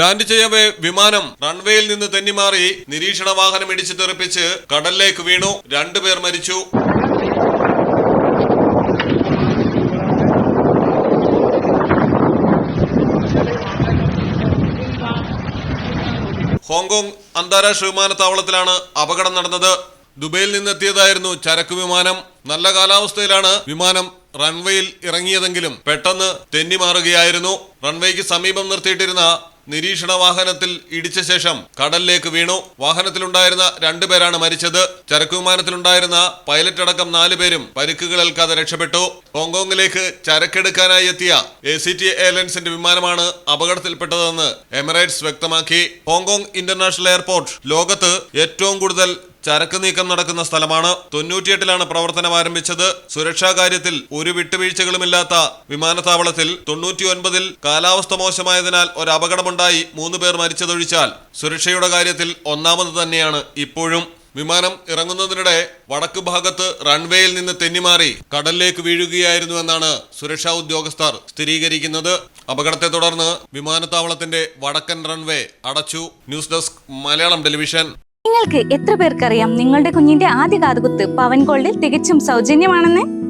Land ചെയ്യവേ വിമാനം റൺവേയിൽ നിന്ന് തെന്നിമാറി നിരീക്ഷണ വാഹനം ഇടിച്ചു തെറിപ്പിച്ച് കടലിലേക്ക് വീണു. രണ്ടുപേർ മരിച്ചു. ഹോങ്കോങ് അന്താരാഷ്ട്ര വിമാനത്താവളത്തിലാണ് അപകടം നടന്നത്. ദുബൈയിൽ നിന്നെത്തിയതായിരുന്നു ചരക്ക് വിമാനം. നല്ല കാലാവസ്ഥയിലാണ് വിമാനം റൺവേയിൽ ഇറങ്ങിയതെങ്കിലും പെട്ടെന്ന് തെന്നിമാറുകയായിരുന്നു. റൺവേക്ക് സമീപം നിർത്തിയിട്ടിരുന്ന നിരീക്ഷണ വാഹനത്തിൽ ഇടിച്ച ശേഷം കടലിലേക്ക് വീണു. വാഹനത്തിലുണ്ടായിരുന്ന രണ്ടുപേരാണ് മരിച്ചത്. ചരക്കു വിമാനത്തിലുണ്ടായിരുന്ന പൈലറ്റ് അടക്കം നാലുപേരും പരിക്കുകളേൽക്കാതെ രക്ഷപ്പെട്ടു. ഹോങ്കോങ്ങിലേക്ക് ചരക്കെടുക്കാനായി എത്തിയ എ സി ടി എയർലൈൻസിന്റെ വിമാനമാണ് അപകടത്തിൽപ്പെട്ടതെന്ന് എമിറേറ്റ്സ് വ്യക്തമാക്കി. ഹോങ്കോങ് ഇന്റർനാഷണൽ എയർപോർട്ട് ലോകത്ത് ഏറ്റവും കൂടുതൽ ചരക്ക് നീക്കം നടക്കുന്ന സ്ഥലമാണ്. തൊണ്ണൂറ്റിയെട്ടിലാണ് പ്രവർത്തനം ആരംഭിച്ചത്. സുരക്ഷാ കാര്യത്തിൽ ഒരു വിട്ടുവീഴ്ചകളുമില്ലാത്ത വിമാനത്താവളത്തിൽ തൊണ്ണൂറ്റിയൊൻപതിൽ കാലാവസ്ഥ മോശമായതിനാൽ ഒരു അപകടമുണ്ടായി മൂന്ന് പേർ മരിച്ചതൊഴിച്ചാൽ. സുരക്ഷയുടെ കാര്യത്തിൽ ഒന്നാമത് തന്നെയാണ് ഇപ്പോഴും. വിമാനം ഇറങ്ങുന്നതിനിടെ വടക്ക് ഭാഗത്ത് റൺവേയിൽ നിന്ന് തെന്നിമാറി കടലിലേക്ക് വീഴുകയായിരുന്നു എന്നാണ് സുരക്ഷാ ഉദ്യോഗസ്ഥർ സ്ഥിരീകരിക്കുന്നത്. അപകടത്തെ തുടർന്ന് വിമാനത്താവളത്തിന്റെ വടക്കൻ റൺവേ അടച്ചു. News desk Malayalam television. നിങ്ങൾക്ക് എത്ര പേർക്കറിയാം നിങ്ങളുടെ കുഞ്ഞിന്റെ ആദ്യ കാതുകുത്ത് പവൻ ഗോൾഡിൽ തികച്ചും സൗജന്യമാണെന്ന്?